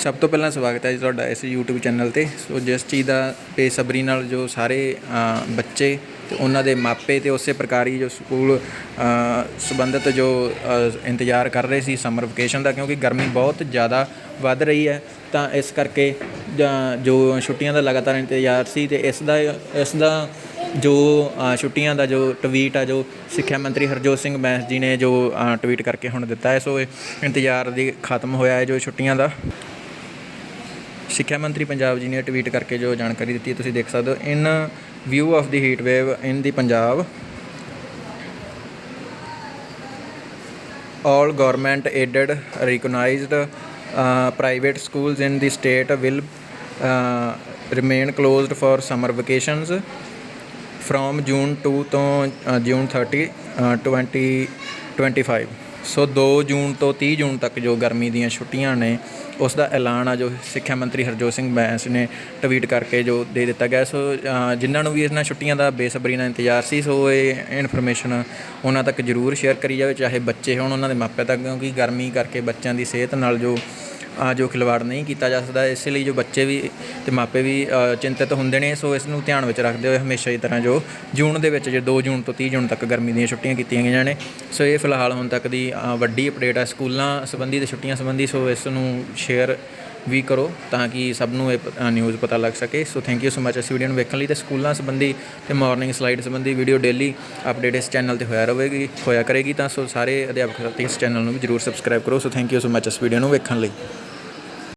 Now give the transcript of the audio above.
ਸਭ ਤੋਂ ਪਹਿਲਾਂ ਸਵਾਗਤ ਹੈ ਜੀ ਤੁਹਾਡਾ ਇਸ YouTube ਚੈਨਲ ਤੇ। ਸੋ ਜਿਸ ਚੀਜ਼ ਦਾ ਬੇਸਬਰੀ ਨਾਲ ਜੋ ਸਾਰੇ ਬੱਚੇ ਤੇ ਉਹਨਾਂ ਦੇ ਮਾਪੇ ਤੇ ਉਸੇ ਪ੍ਰਕਾਰੀ ਜੋ ਸਕੂਲ ਸੰਬੰਧਿਤ ਜੋ ਇੰਤਜ਼ਾਰ ਕਰ ਰਹੇ ਸੀ ਸਮਰ ਵਕੇਸ਼ਨ ਦਾ, ਕਿਉਂਕਿ ਗਰਮੀ ਬਹੁਤ ਜ਼ਿਆਦਾ ਵੱਧ ਰਹੀ ਹੈ, ਤਾਂ ਇਸ ਕਰਕੇ, ਜਾਂ ਜੋ ਛੁੱਟੀਆਂ ਦਾ ਲਗਾਤਾਰ ਇੰਤਜ਼ਾਰ ਸੀ ਤੇ ਇਸ ਦਾ ਇਸ ਦਾ ਜੋ ਛੁੱਟੀਆਂ ਦਾ ਜੋ ਟਵੀਟ ਆ, ਜੋ ਸਿੱਖਿਆ ਮੰਤਰੀ ਹਰਜੋਤ ਸਿੰਘ ਬੈਂਸ ਜੀ ਨੇ ਜੋ ਟਵੀਟ ਕਰਕੇ ਹੁਣ ਦਿੱਤਾ ਹੈ, ਸੋ ਇਹ ਇੰਤਜ਼ਾਰ ਦੀ ਖਤਮ ਹੋਇਆ ਹੈ ਜੋ ਛੁੱਟੀਆਂ ਦਾ। ਸਿੱਖਿਆ ਮੰਤਰੀ ਪੰਜਾਬ ਜੀ ਨੇ ਟਵੀਟ ਕਰਕੇ ਜੋ ਜਾਣਕਾਰੀ ਦਿੱਤੀ ਹੈ ਤੁਸੀਂ ਦੇਖ ਸਕਦੇ ਹੋ in view of the heat wave in the Punjab all government aided recognized uh, private schools in the state will uh, remain closed for summer vacations from June 2 ਤੋਂ uh, June 30 uh, 2025 ਸੋ 2 ਜੂਨ ਤੋਂ 30 ਜੂਨ ਤੱਕ ਜੋ ਗਰਮੀ ਦੀਆਂ ਛੁੱਟੀਆਂ ਨੇ, ਉਸ ਦਾ ਐਲਾਨ ਆ ਜੋ ਸਿੱਖਿਆ ਮੰਤਰੀ ਹਰਜੋਤ ਸਿੰਘ ਬੈਂਸ ਨੇ ਟਵੀਟ ਕਰਕੇ ਜੋ ਦੇ ਦਿੱਤਾ ਗਿਆ। ਸੋ ਜਿਨ੍ਹਾਂ ਨੂੰ ਵੀ ਇਹਨਾਂ ਛੁੱਟੀਆਂ ਦਾ ਬੇਸਬਰੀ ਨਾਲ ਇੰਤਜ਼ਾਰ ਸੀ, ਸੋ ਇਹ ਇਨਫੋਰਮੇਸ਼ਨ ਉਹਨਾਂ ਤੱਕ ਜ਼ਰੂਰ ਸ਼ੇਅਰ ਕਰੀ ਜਾਵੇ, ਚਾਹੇ ਬੱਚੇ ਹੋਣ ਉਹਨਾਂ ਦੇ ਮਾਪੇ ਤੱਕ, ਕਿਉਂਕਿ ਗਰਮੀ ਕਰਕੇ ਬੱਚਿਆਂ ਦੀ ਸਿਹਤ ਨਾਲ ਜੋ ਜੋ ਖਿਲਵਾੜ ਨਹੀਂ ਕੀਤਾ ਜਾ ਸਕਦਾ ਇਸ ਲਈ ਜੋ ਬੱਚੇ ਵੀ ਤੇ ਮਾਪੇ ਵੀ ਅ, ਚਿੰਤਿਤ ਹੁੰਦੇ ਨੇ ਸੋ ਇਸ ਨੂੰ ਧਿਆਨ ਵਿੱਚ ਰੱਖਦੇ ਹੋਏ ਹਮੇਸ਼ਾ ਦੀ ਤਰ੍ਹਾਂ ਜੋ ਜੂਨ ਦੇ ਵਿੱਚ ਜੇ 2 ਜੂਨ ਤੋਂ 30 ਜੂਨ ਤੱਕ ਗਰਮੀ ਦੀਆਂ ਛੁੱਟੀਆਂ ਕੀਤੀਆਂ ਗਈਆਂ ਨੇ ਸੋ ਇਹ ਫਿਲਹਾਲ ਹੁਣ ਤੱਕ ਦੀ ਵੱਡੀ ਅਪਡੇਟ ਹੈ ਸਕੂਲਾਂ ਸੰਬੰਧੀ ਤੇ ਛੁੱਟੀਆਂ ਸੰਬੰਧੀ ਸੋ ਇਸ ਨੂੰ ਸ਼ੇਅਰ ਵੀ ਕਰੋ ਤਾਂ ਕਿ ਸਭ ਨੂੰ ਇਹ ਨਿਊਜ਼ ਪਤਾ ਲੱਗ ਸਕੇ। So thank you so much ਇਸ ਵੀਡੀਓ ਨੂੰ ਵੇਖਣ ਲਈ ਤੇ ਸਕੂਲਾਂ ਸੰਬੰਧੀ ਤੇ ਮਾਰਨਿੰਗ ਸਲਾਈਡ ਸੰਬੰਧੀ ਵੀਡੀਓ ਡੇਲੀ ਅਪਡੇਟ ਇਸ ਚੈਨਲ ਤੇ ਹੋਇਆ ਰਹੇਗੀ ਹੋਇਆ ਕਰੇਗੀ ਤਾਂ ਸੋ ਸਾਰੇ ਅਧਿਆਪਕ ਸਾਥੀ ਇਸ ਚੈਨਲ ਨੂੰ ਵੀ ਜਰੂਰ ਸਬਸਕ੍ਰਾਈਬ ਕਰੋ। So thank you so much ਇਸ ਵੀਡੀਓ ਨੂੰ ਵੇਖਣ ਲਈ।